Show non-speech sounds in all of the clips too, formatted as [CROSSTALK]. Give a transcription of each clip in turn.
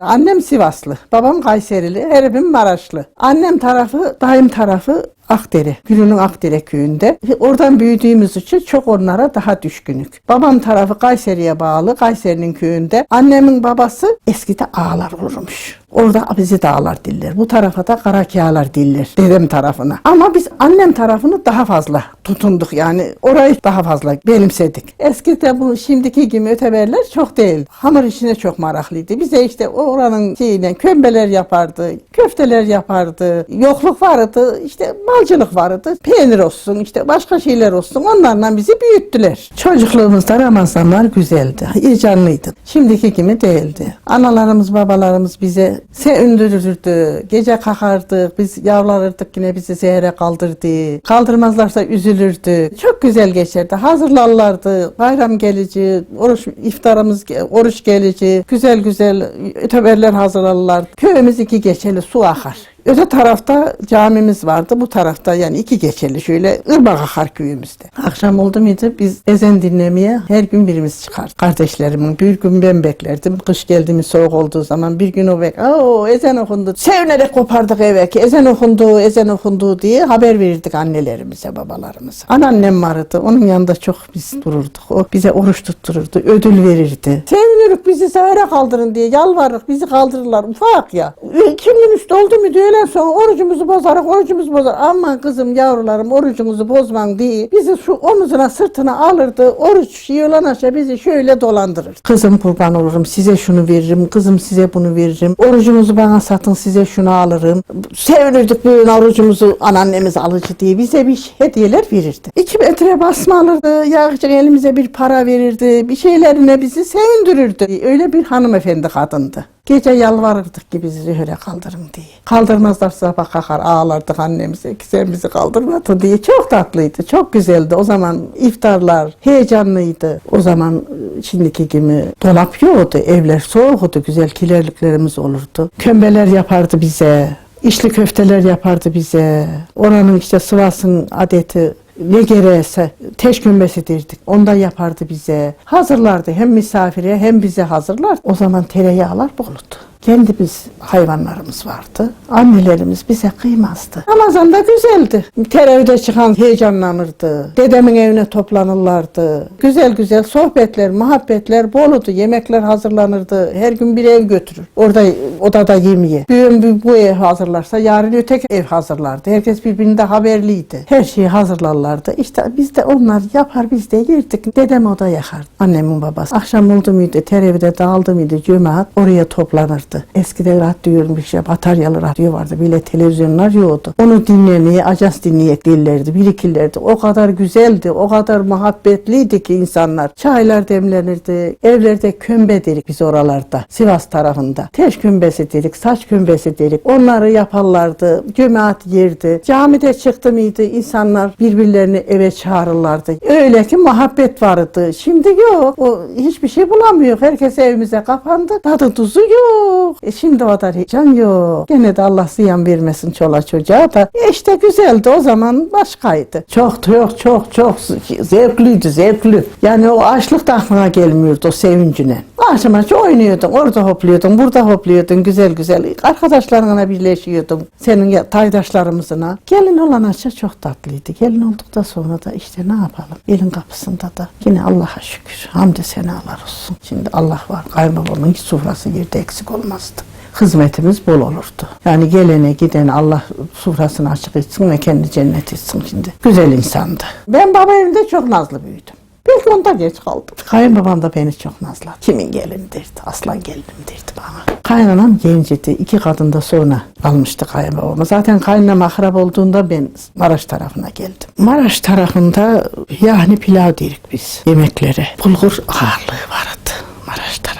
Annem Sivaslı, babam Kayserili, herifim Maraşlı. Annem tarafı, dayım tarafı Akdere, Gülü'nün Akdere köyünde. Oradan büyüdüğümüz için çok onlara daha düşkünük. Babam tarafı Kayseri'ye bağlı, Kayseri'nin köyünde. Annemin babası eskide ağlar olurmuş. Orada bizi dağlar diller. Bu tarafa da Karakağlar diller. Dedem tarafına. Ama biz annem tarafını daha fazla tutunduk. Yani orayı daha fazla benimsedik. Eskide bu şimdiki gibi öteberler çok değil. Hamur işine çok meraklıydı. Bize işte oranın şeyine kömbeler yapardı. Köfteler yapardı. Yokluk vardı. işte balcılık vardı. Peynir olsun işte başka şeyler olsun. Onlarla bizi büyüttüler. Çocukluğumuzda Ramazanlar güzeldi. Heyecanlıydı. Şimdiki gibi değildi. Analarımız babalarımız bize sevindirirdi. Gece kalkardık. Biz yavlanırdık yine bizi zehre kaldırdı. Kaldırmazlarsa üzülürdü. Çok güzel geçerdi. Hazırlarlardı. Bayram gelici, oruç iftarımız, oruç gelici. Güzel güzel öteberler hazırlarlar. Köyümüz iki geçeli su akar. Öte tarafta camimiz vardı. Bu tarafta yani iki geçeli şöyle ırmak akar köyümüzde. Akşam oldu muydu biz ezan dinlemeye her gün birimiz çıkardık. Kardeşlerimin bir gün ben beklerdim. Kış geldi mi soğuk olduğu zaman bir gün o bek. Oo ezan okundu. Sevinerek kopardık eve ki ezan okundu, ezan okundu diye haber verirdik annelerimize, babalarımıza. Anneannem vardı. Onun yanında çok biz dururduk. O bize oruç tuttururdu, ödül verirdi. Sevinirdik bizi sahara kaldırın diye yalvarırık. Bizi kaldırırlar ufak ya. İki gün üstü oldu mu diyor öğlen sonra orucumuzu bozarız, orucumuzu bozar. Aman kızım yavrularım orucunuzu bozman diye bizi şu omuzuna sırtına alırdı. Oruç yiyorlan aşağı bizi şöyle dolandırır. Kızım kurban olurum size şunu veririm, kızım size bunu veririm. Orucunuzu bana satın size şunu alırım. Sevinirdik böyle orucumuzu anneannemiz alıcı diye bize bir hediyeler verirdi. İki metre basma alırdı, yağcık elimize bir para verirdi. Bir şeylerine bizi sevindirirdi. Öyle bir hanımefendi kadındı. Gece yalvarırdık ki bizi öyle kaldırın diye. Kaldırmazlar sabah kalkar ağlardık annemize ki sen bizi kaldırmadın diye. Çok tatlıydı, çok güzeldi. O zaman iftarlar heyecanlıydı. O zaman e, şimdiki gibi dolap yoktu, evler soğuktu, güzel kilerliklerimiz olurdu. Kömbeler yapardı bize. İçli köfteler yapardı bize. Oranın işte Sivas'ın adeti ne gereğse teş kömbesi. Ondan yapardı bize. Hazırlardı hem misafire hem bize hazırlar. O zaman tereyağlar boldu. Kendimiz hayvanlarımız vardı. Annelerimiz bize kıymazdı. Ramazan'da güzeldi. Terevide çıkan heyecanlanırdı. Dedemin evine toplanırlardı. Güzel güzel sohbetler, muhabbetler boludu. Yemekler hazırlanırdı. Her gün bir ev götürür. Orada odada yemeye. Büyüğüm bu- ev hazırlarsa yarın öteki ev hazırlardı. Herkes birbirinde haberliydi. Her şeyi hazırlarlardı. İşte biz de onlar yapar biz de yerdik. Dedem oda yakar. Annemin babası. Akşam oldu muydu terevide dağıldı mıydı cemaat oraya toplanırdı. Eskiden radyo bir şey bataryalı radyo vardı. Bile televizyonlar yoktu. Onu dinlemeye acas dinleyek dillerdi. Birikirlerdi. O kadar güzeldi. O kadar muhabbetliydi ki insanlar. Çaylar demlenirdi. Evlerde kömbe dedik biz oralarda. Sivas tarafında. Teş kömbesi dedik. Saç kömbesi dedik. Onları yaparlardı. Cemaat yerdi. Camide çıktı mıydı insanlar birbirlerini eve çağırırlardı. Öyle ki muhabbet vardı. Şimdi yok. O hiçbir şey bulamıyor. Herkes evimize kapandı. Tadı tuzu yok. E şimdi o kadar heyecan yok. Gene de Allah ziyan vermesin çola çocuğa da. E işte güzeldi o zaman başkaydı. Çok çok çok çok zevkliydi zevkli. Yani o açlık da aklına gelmiyordu o sevincine. Akşam akşam oynuyordun. Orada hopluyordun, burada hopluyordun. Güzel güzel. Arkadaşlarına birleşiyordun. Senin taydaşlarımızına. Gelin olan aşağı çok tatlıydı. Gelin olduktan sonra da işte ne yapalım? Elin kapısında da yine Allah'a şükür. Hamdü senalar olsun. Şimdi Allah var. Kayınbabamın hiç sofrası yerde eksik olmazdı hizmetimiz bol olurdu. Yani gelene gidene Allah sofrasını açık etsin ve kendi cennet etsin şimdi. Güzel insandı. Ben baba evinde çok nazlı büyüdüm. Belki ondan geç kaldım. Kayınbabam da beni çok nazladı. Kimin gelini derdi, aslan gelinim derdi bana. Kaynanam gencidi. iki kadın da sonra almıştı kayınbabamı. Zaten kaynanam akrab olduğunda ben Maraş tarafına geldim. Maraş tarafında yani pilav dedik biz yemeklere. Bulgur ağırlığı vardı Maraş tarafında.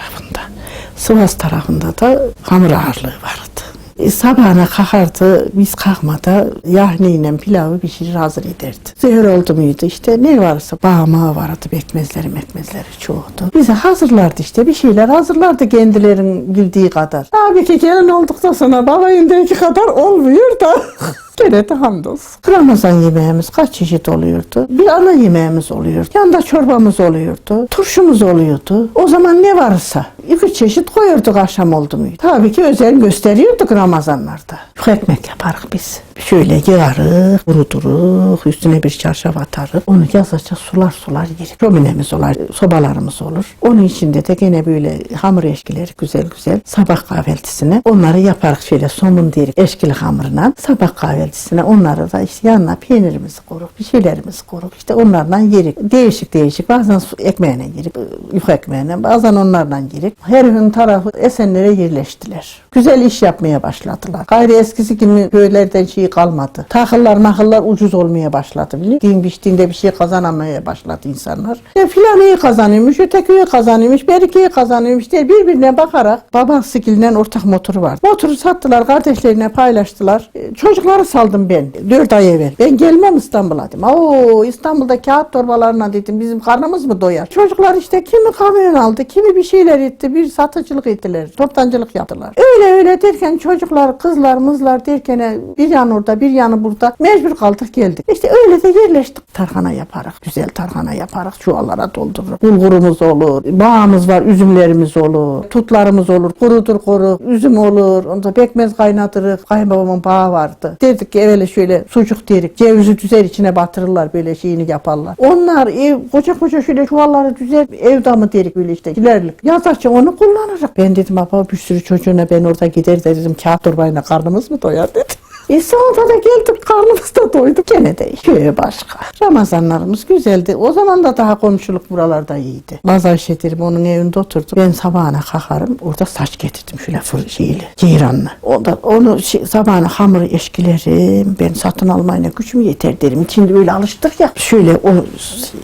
Sivas tarafında da hamur ağırlığı vardı. E, sabahına kalkardı, biz kalkmada yahniyle pilavı pişirir hazır ederdi. Zehir oldu muydu işte ne varsa bağmağı vardı, bekmezleri mekmezleri çoğudu. Bize hazırlardı işte bir şeyler hazırlardı kendilerin bildiği kadar. Tabii ki gelin olduktan sonra babayındaki kadar olmuyor da. [LAUGHS] Gene de hamdolsun. Ramazan yemeğimiz kaç çeşit oluyordu? Bir ana yemeğimiz oluyordu. Yanında çorbamız oluyordu. Turşumuz oluyordu. O zaman ne varsa iki çeşit koyurduk akşam oldu muydu. Tabii ki özen gösteriyorduk Ramazanlarda. Ekmek yaparız biz. Şöyle yığarık, kuruturuk, üstüne bir çarşaf atarık. Onu yazaca sular sular yerik. Şöminemiz olur, sobalarımız olur. Onun içinde de gene böyle hamur eşkileri güzel güzel sabah kahvaltısına onları yaparız şöyle somun derik eşkili hamuruna. Sabah kahvaltısına onları da işte yanına peynirimizi koruk, bir şeylerimizi koruk. İşte onlarla yerik. Değişik değişik. Bazen ekmeğine yerik, yufk ekmeğine, bazen onlarla yerik. Her gün tarafı Esenlere yerleştiler. Güzel iş yapmaya başladılar. Gayri eskisi gibi köylerden şey kalmadı. Tahıllar mahıllar ucuz olmaya başladı. Biliyor musun? biçtiğinde bir şey kazanamaya başladı insanlar. E filan iyi kazanıyormuş, öteki iyi kazanıyormuş, beriki iyi kazanıyormuş diye birbirine bakarak babasıyla ortak motoru var. Motoru sattılar, kardeşlerine paylaştılar. E, çocukları saldım ben dört ay evvel. Ben gelmem İstanbul'a dedim. Oo İstanbul'da kağıt torbalarına dedim bizim karnımız mı doyar? Çocuklar işte kimi kamyon aldı, kimi bir şeyler etti, bir satıcılık ettiler, toptancılık yaptılar. Öyle öyle derken çocuklar, kızlar, mızlar derken bir yan orada, bir yanı burada mecbur kaldık geldik. İşte öyle de yerleştik. Tarhana yaparak, güzel tarhana yaparak çuvallara doldururuz. Bulgurumuz olur, bağımız var, üzümlerimiz olur, tutlarımız olur, kurudur kuru, üzüm olur, onda pekmez kaynatırız. Kayınbabamın bağı vardı. Derdik ki şöyle sucuk derik, cevizi düzer içine batırırlar böyle şeyini yaparlar. Onlar ev, koca koca şöyle çuvalları düzer, ev damı derik böyle işte ilerlik. Yazarça onu kullanırız. Ben dedim baba bir sürü çocuğuna ben orada gider de dedim kağıt torbayla karnımız mı doyar dedim. E sonra da geldik karnımız da doydu. Gene de köye başka. Ramazanlarımız güzeldi. O zaman da daha komşuluk buralarda iyiydi. Bazı şeterim onun evinde oturdum. Ben sabahına kalkarım. Orada saç getirdim şöyle fır şeyli. Ceyranlı. O da onu şey, sabahına hamuru eşkilerim. Ben satın almayla gücüm yeter derim. İçinde öyle alıştık ya. Şöyle o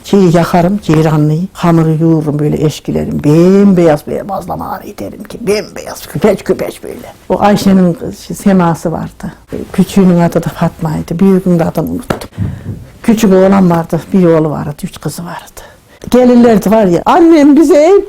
şeyi yakarım ceyranlıyı. Hamuru yoğururum böyle eşkilerim. Bembeyaz böyle bazlama ederim ki. Bembeyaz küpeç küpeç böyle. O Ayşe'nin şey, seması vardı. Küçüğünün adı da Fatma'ydı. Büyüğünün adını unuttum. Küçük oğlan vardı. Bir oğlu vardı. Üç kızı vardı. Gelirlerdi var ya. Annem bize ev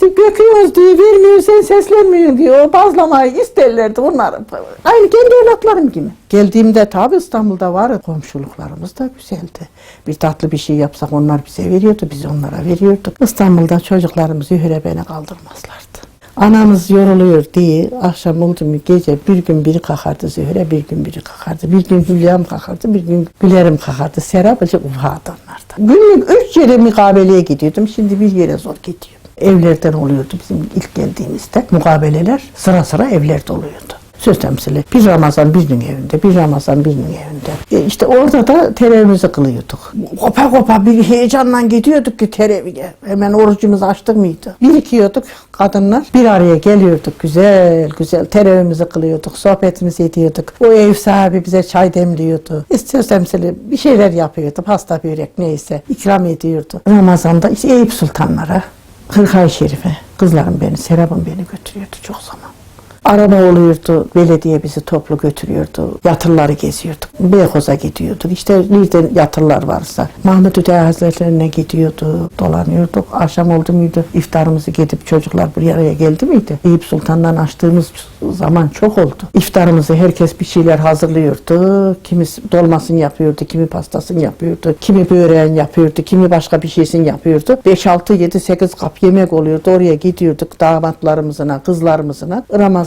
göküyoruz diye vermiyor sen seslenmiyorsun diye. O bazlamayı isterlerdi onları. Aynı kendi evlatlarım gibi. Geldiğimde tabi İstanbul'da vardı. Komşuluklarımız da güzeldi. Bir tatlı bir şey yapsak onlar bize veriyordu. Biz onlara veriyorduk. İstanbul'da çocuklarımızı hürebene kaldırmazlardı. Anamız yoruluyor diye akşam oldu gece bir gün biri kalkardı Zühre, bir gün biri kalkardı. Bir gün Hülya'm kalkardı, bir gün Güler'im kalkardı. Serap Hoca ufadı onlardan. Günlük üç yere mukabeleye gidiyordum. Şimdi bir yere zor gidiyorum. Evlerden oluyordu bizim ilk geldiğimizde. Mukabeleler sıra sıra evlerde oluyordu. Söz temsili. Bir Ramazan birinin evinde, bir Ramazan birinin evinde. E işte orada da terevimizi kılıyorduk. Kopa kopa bir heyecanla gidiyorduk ki tereviye. Hemen orucumuzu açtık mıydı? Birikiyorduk kadınlar. Bir araya geliyorduk güzel güzel terevimizi kılıyorduk. Sohbetimizi ediyorduk. O ev sahibi bize çay demliyordu. İşte söz temsili bir şeyler yapıyordu. Pasta börek neyse ikram ediyordu. Ramazan'da işte Eyüp Sultanlara, Kırkay Şerife. Kızlarım beni, Serap'ım beni götürüyordu çok zaman. Araba oluyordu, belediye bizi toplu götürüyordu. Yatırları geziyorduk. Beykoz'a gidiyorduk. İşte nerede yatırlar varsa. Mahmut Hüdayi Hazretlerine gidiyordu, dolanıyorduk. Akşam oldu muydu? İftarımızı gidip çocuklar bir araya geldi miydi? Eyüp Sultan'dan açtığımız zaman çok oldu. İftarımızı herkes bir şeyler hazırlıyordu. Kimisi dolmasını yapıyordu, kimi pastasını yapıyordu, kimi böreğini yapıyordu, kimi başka bir şeysini yapıyordu. 5, 6, 7, 8 kap yemek oluyordu. Oraya gidiyorduk damatlarımızına, kızlarımızına.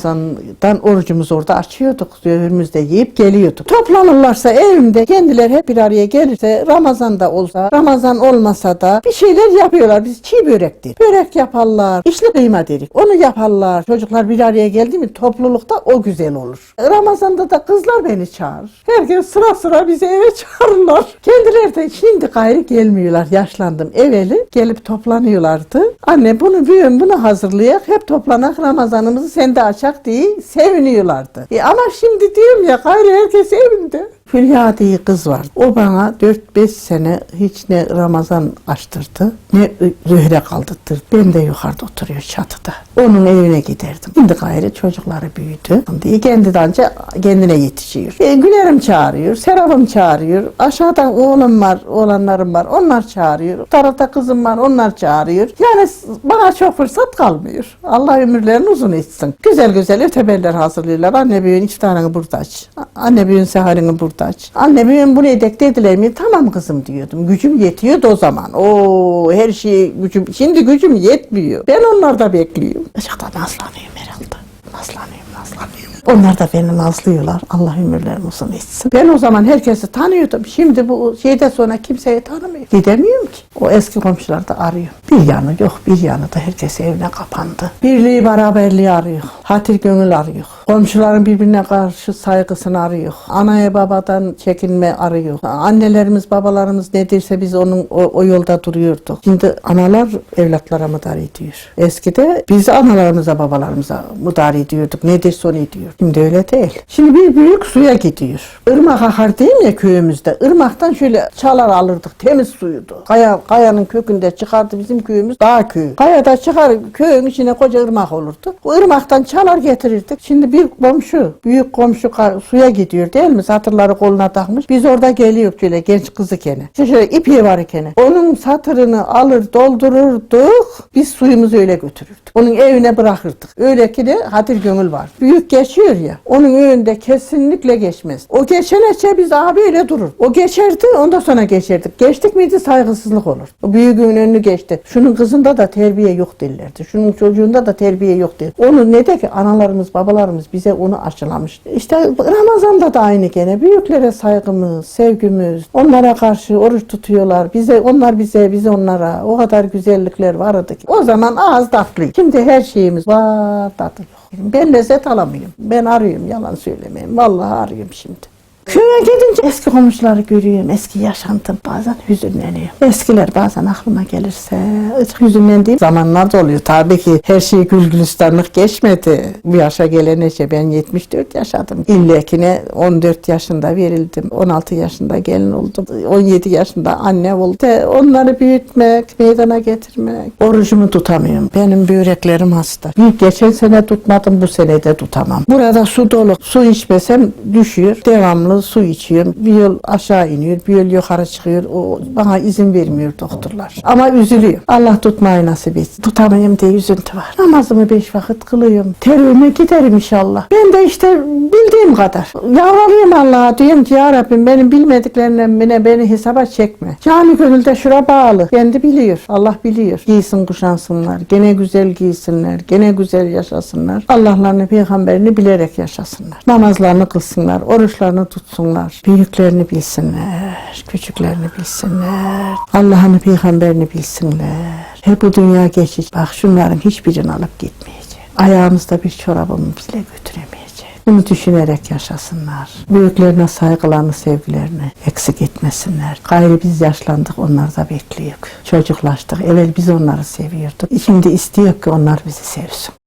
Ramazan'dan orucumuzu orada açıyorduk. Zöhürümüzde yiyip geliyorduk. Toplanırlarsa evimde kendileri hep bir araya gelirse Ramazan'da olsa, Ramazan olmasa da bir şeyler yapıyorlar. Biz çiğ börek dedik. Börek yaparlar. İçli kıyma dedik. Onu yaparlar. Çocuklar bir araya geldi mi toplulukta o güzel olur. Ramazan'da da kızlar beni çağırır. Herkes sıra sıra bizi eve [LAUGHS] çağırırlar. Kendileri de şimdi gayrı gelmiyorlar. Yaşlandım. Evveli gelip toplanıyorlardı. Anne bunu büyüğüm bunu hazırlayak. Hep toplanak Ramazanımızı sen de açak diye seviniyorlardı. E ama şimdi diyorum ya gayrı herkes evinde. Hülya diye kız var. O bana 4-5 sene hiç ne Ramazan açtırdı ne Zühre kaldırttırdı. Ben de yukarıda oturuyor çatıda. Onun evine giderdim. Şimdi gayrı çocukları büyüdü. Diye kendi anca kendine yetişiyor. E, Gülerim çağırıyor, Serap'ım çağırıyor. Aşağıda oğlum var, oğlanlarım var. Onlar çağırıyor. Bu tarafta kızım var, onlar çağırıyor. Yani bana çok fırsat kalmıyor. Allah ömürlerini uzun etsin. Güzel güzel ötebeller hazırlıyorlar. Anne büyüğün iftarını burada aç. Anne büyüğün seharini burada muhtaç. Anne ben bunu dediler mi? Tamam kızım diyordum. Gücüm yetiyordu o zaman. Oo her şey gücüm. Şimdi gücüm yetmiyor. Ben onlarda bekliyorum. Acıkta nazlanıyorum herhalde. Nazlanıyorum. Onlar da beni nazlıyorlar. Allah ömürlerini uzun etsin. Ben o zaman herkesi tanıyordum. Şimdi bu şeyde sonra kimseyi tanımıyorum. Gidemiyorum ki. O eski komşular da arıyor. Bir yanı yok, bir yanı da herkes evine kapandı. Birliği, beraberliği arıyor. Hatir gönül arıyor. Komşuların birbirine karşı saygısını arıyor. Anaya babadan çekinme arıyor. Annelerimiz, babalarımız ne derse biz onun o, o yolda duruyorduk. Şimdi analar evlatlara müdahale ediyor. Eskide biz analarımıza, babalarımıza müdahale ediyorduk. Ne derse onu ediyor. Şimdi öyle değil. Şimdi bir büyük suya gidiyor. Irmak akar değil mi köyümüzde? Irmaktan şöyle çalar alırdık. Temiz suyudu. Kaya, kayanın kökünde çıkardı bizim köyümüz dağ köyü. Kayada çıkar köyün içine koca ırmak olurdu. O ırmaktan çalar getirirdik. Şimdi bir komşu, büyük komşu suya gidiyor değil mi? Satırları koluna takmış. Biz orada geliyor şöyle genç kızı kene. Şöyle ipi var ikene. Onun satırını alır doldururduk. Biz suyumuzu öyle götürürdük. Onun evine bırakırdık. Öyle ki de hatir gönül var. Büyük geçiyor ya. Onun önünde kesinlikle geçmez. O geçenece biz abi öyle durur. O geçerdi ondan sonra geçerdik. Geçtik miydi saygısızlık olur. O büyüğün önünü geçti. Şunun kızında da terbiye yok derlerdi. Şunun çocuğunda da terbiye yok der. Onu ne de ki analarımız babalarımız bize onu aşılamış. İşte Ramazan'da da aynı gene. Büyüklere saygımız, sevgimiz. Onlara karşı oruç tutuyorlar. Bize onlar bize, biz onlara. O kadar güzellikler vardı ki. O zaman ağız tatlı. Şimdi her şeyimiz var yok. Ben lezzet alamıyorum. Ben arıyorum yalan söylemeyeyim. Vallahi arıyorum şimdi. Köye gidince eski komşuları görüyorum, eski yaşantım bazen hüzünleniyorum. Eskiler bazen aklıma gelirse hüzünlendiğim zamanlar da oluyor. Tabii ki her şey gül geçmedi. Bu yaşa gelenece ben 74 yaşadım. İllekine 14 yaşında verildim. 16 yaşında gelin oldum. 17 yaşında anne oldum. De onları büyütmek, meydana getirmek. Orucumu tutamıyorum. Benim böreklerim hasta. Bir geçen sene tutmadım, bu sene de tutamam. Burada su dolu. Su içmesem düşüyor. Devamlı su içiyorum. Bir yıl aşağı iniyor, bir yıl yukarı çıkıyor. O bana izin vermiyor doktorlar. Ama üzülüyor. Allah tutmayı nasip etsin. Tutamayayım diye üzüntü var. Namazımı beş vakit kılıyorum. Terörüme giderim inşallah. Ben de işte bildiğim kadar. Yalvarıyorum Allah'a diyorum ki ya Rabbim benim bilmediklerimden bile beni hesaba çekme. Cani gönülde şura bağlı. Kendi biliyor. Allah biliyor. Giysin kuşansınlar. Gene güzel giysinler. Gene güzel yaşasınlar. Allah'larını peygamberini bilerek yaşasınlar. Namazlarını kılsınlar. Oruçlarını tutsunlar. Büyüklerini bilsinler. Küçüklerini bilsinler. Allah'ını peygamberini bilsinler. Hep bu dünya geçici. Bak şunların hiçbirini alıp gitmeyecek. Ayağımızda bir çorabımı bile götüremeyecek. Bunu düşünerek yaşasınlar. Büyüklerine saygılarını, sevgilerini eksik etmesinler. Gayrı biz yaşlandık, onlar da bekliyor. Çocuklaştık. Evvel biz onları seviyorduk. Şimdi istiyor ki onlar bizi sevsin.